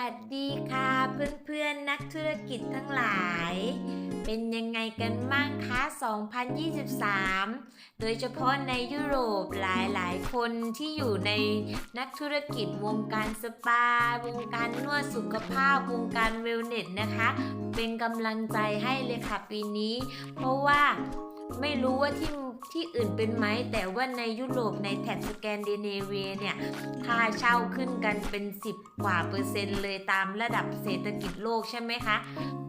วัสดีค่ะเพื่อนๆนักธุรกิจทั้งหลาย เป็นยังไงกันบ้างคะ 2023 โดยเฉพาะในยุโรปหลายๆ คนที่อยู่ในนักธุรกิจวงการสปา วงการนวดสุขภาพ วงการเวลเนสนะคะ เป็นกำลังใจให้เลยค่ะปีนี้ เพราะว่าไม่รู้ว่าที่ ที่อื่นเป็นไหม แต่ว่าในยุโรปในแถบสแกนดิเนเวียเนี่ยค่าเช่าขึ้นกันเป็น 10 กว่าเปอร์เซ็นต์เลยตามระดับเศรษฐกิจโลกใช่ไหมคะ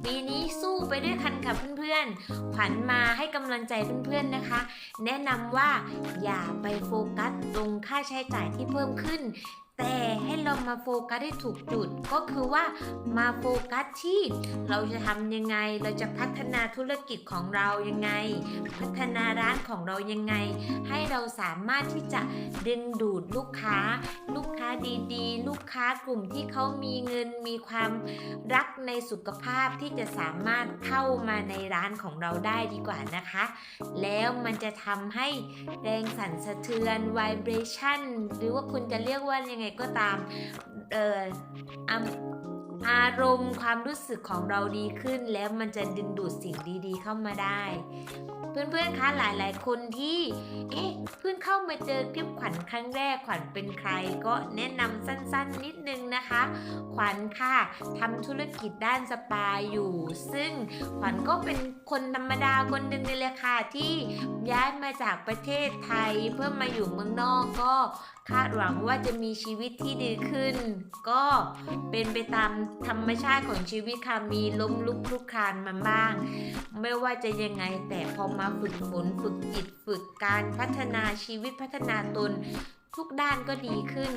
ปีนี้สู้ไปด้วยกันค่ะเพื่อนๆขวัญมาให้กำลังใจเพื่อนๆนะคะ แนะนำว่าอย่าไปโฟกัสตรงค่าใช้จ่ายที่เพิ่มขึ้น แต่ให้เรามาโฟกัสให้ถูกจุด ก็คือว่ามาโฟกัสที่ เราจะทำยังไง เราจะพัฒนาธุรกิจของเรายังไง พัฒนาร้านของเรายังไง ให้เราสามารถที่จะดึงดูดลูกค้า ลูกค้าดีๆ ลูกค้ากลุ่มที่เขามีเงินมีความรักในสุขภาพที่จะสามารถเข้ามาในร้านของเราได้ดีกว่านะคะ แล้วมันจะทำให้แรงสั่นสะเทือน vibration หรือว่าคุณจะเรียกว่ายังไงก็ตามเอ่ออารมณ์ความรู้สึกของเราดีขึ้น แล้วมันจะดึงดูดสิ่งดีๆ เข้ามาได้ เพื่อนๆ คะหลายๆ คนที่ เอ๊ะ เพิ่ เข้ามาเจอคลิปขวัญครั้งแรกขวัญเป็นใคร ก็แนะนำสั้นๆ นิดนึงนะคะ ขวัญค่ะทำธุรกิจด้านสปาอยู่ ซึ่งขวัญก็เป็นคนธรรมดาคนหนึ่งเลยแหละค่ะที่ย้ายมาจากประเทศไทยเพื่อมาอยู่เมืองนอกก็คาดหวังว่าจะมีชีวิตที่ดีขึ้น ก็เป็นไปตามธรรมชาติของชีวิตค่ะมีล้มลุกคลุกคลานมาบ้าง ไม่ว่าจะยังไงแต่พอมาฝึกฝนฝึกจิตฝึกการพัฒนาชีวิตวิพัฒนาตน ทุกด้านก็ดีขึ้น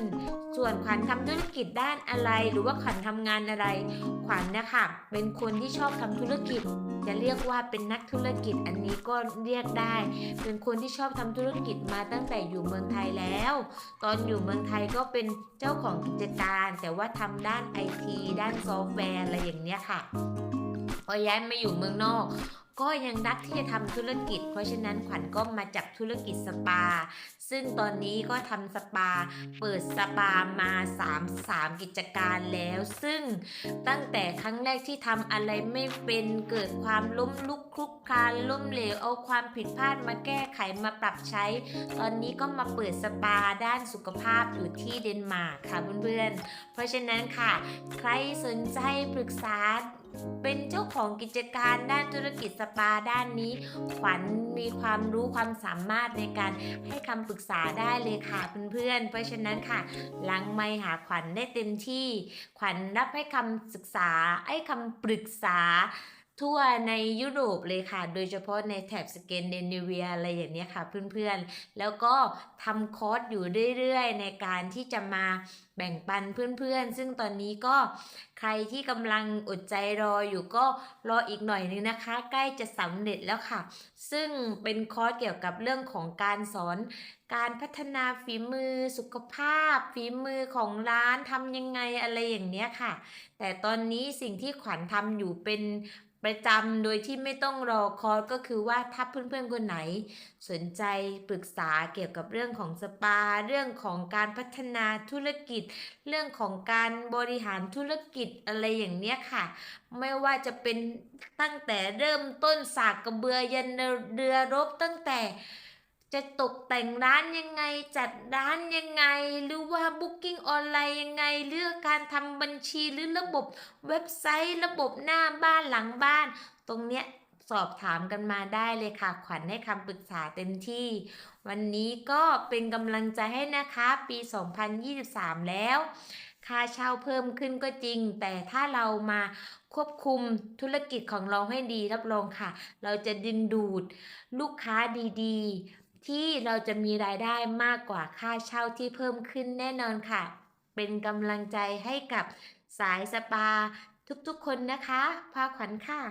ส่วนขวัญทำธุรกิจด้านอะไร หรือว่าขวัญทำงานอะไร ขวัญนะคะเป็นคนที่ชอบทำธุรกิจ จะเรียกว่าเป็นนักธุรกิจอันนี้ก็เรียกได้ เป็นคนที่ชอบทำธุรกิจมาตั้งแต่อยู่เมืองไทยแล้ว ตอนอยู่เมืองไทยก็เป็นเจ้าของกิจการ แต่ว่าทำด้านไอทีด้านซอฟต์แวร์อะไรอย่างเนี้ยค่ะ พอย้ายมาอยู่เมืองนอก ก็ยังรักที่จะทำธุรกิจ เพราะฉะนั้นขวัญก็มาจากธุรกิจสปา ซึ่งตอนนี้ก็ทำสปา เปิดสปามา3 3กิจการแล้ว ซึ่งตั้งแต่ครั้งแรกที่ทำอะไรไม่เป็นเกิดความล้มลุกคลุกคลานล้มเหลวเอาความผิดพลาดมาแก้ไขมาปรับใช้ ตอนนี้ก็มาเปิดสปาด้านสุขภาพอยู่ที่เดนมาร์กค่ะเพื่อนๆเพราะฉะนั้นค่ะ ใครสนใจปรึกษา เป็นเจ้าของกิจการด้านธุรกิจสปาด้านนี้ ขวัญมีความรู้ความสามารถในการให้คำปรึกษาได้เลยค่ะเพื่อนๆ เพราะฉะนั้นค่ะ หลังไม่หาขวัญได้เต็มที่ ขวัญรับให้คำศึกษาให้คำปรึกษา ทั่วในยุโรปเลยค่ะ โดยเฉพาะในแถบสแกนดิเนเวียอะไรอย่างนี้ค่ะเพื่อนๆ แล้วก็ทำคอร์สอยู่เรื่อยๆ ในการที่จะมาแบ่งปันเพื่อนๆ ซึ่งตอนนี้ก็ใครที่กำลังอดใจรออยู่ก็รออีกหน่อยนึงนะคะ ใกล้จะสำเร็จแล้วค่ะ ซึ่งเป็นคอร์สเกี่ยวกับเรื่องของการสอน การพัฒนาฝีมือสุขภาพ ฝีมือของร้านทำยังไงอะไรอย่างเนี้ยค่ะ แต่ตอนนี้สิ่งที่ขวัญทำอยู่เป็น ประจำโดยที่ไม่ต้องรอคอร์สก็คือว่าถ้าเพื่อนๆคนไหน สนใจปรึกษาเกี่ยวกับเรื่องของสปา เรื่องของการพัฒนาธุรกิจ เรื่องของการบริหารธุรกิจอะไรอย่างเนี้ยค่ะ ไม่ว่าจะเป็นตั้งแต่เริ่มต้นสากกระเบือยันเรือรบตั้งแต่ จะตกแต่งร้านยังไง จัดร้านยังไง หรือว่า Booking ออนไลน์ยังไงเรื่องการทำบัญชีหรือระบบเว็บไซต์ระบบหน้าบ้านหลังบ้าน ตรงเนี้ยสอบถามกันมาได้เลยค่ะ ขวัญให้คำปรึกษาเต็มที่ วันนี้ก็เป็นกำลังใจให้นะคะปี 2023 แล้ว ค่าเช่าเพิ่มขึ้นก็จริง แต่ถ้าเรามาควบคุมธุรกิจของเราให้ดีรับรองค่ะ เราจะดึงดูดลูกค้าดีๆ ที่เราจะมีรายได้มากกว่าค่าเช่าที่เพิ่มขึ้นแน่นอนค่ะ เป็นกำลังใจให้กับสายสปาทุกๆคนนะคะพาขวัญค่ะ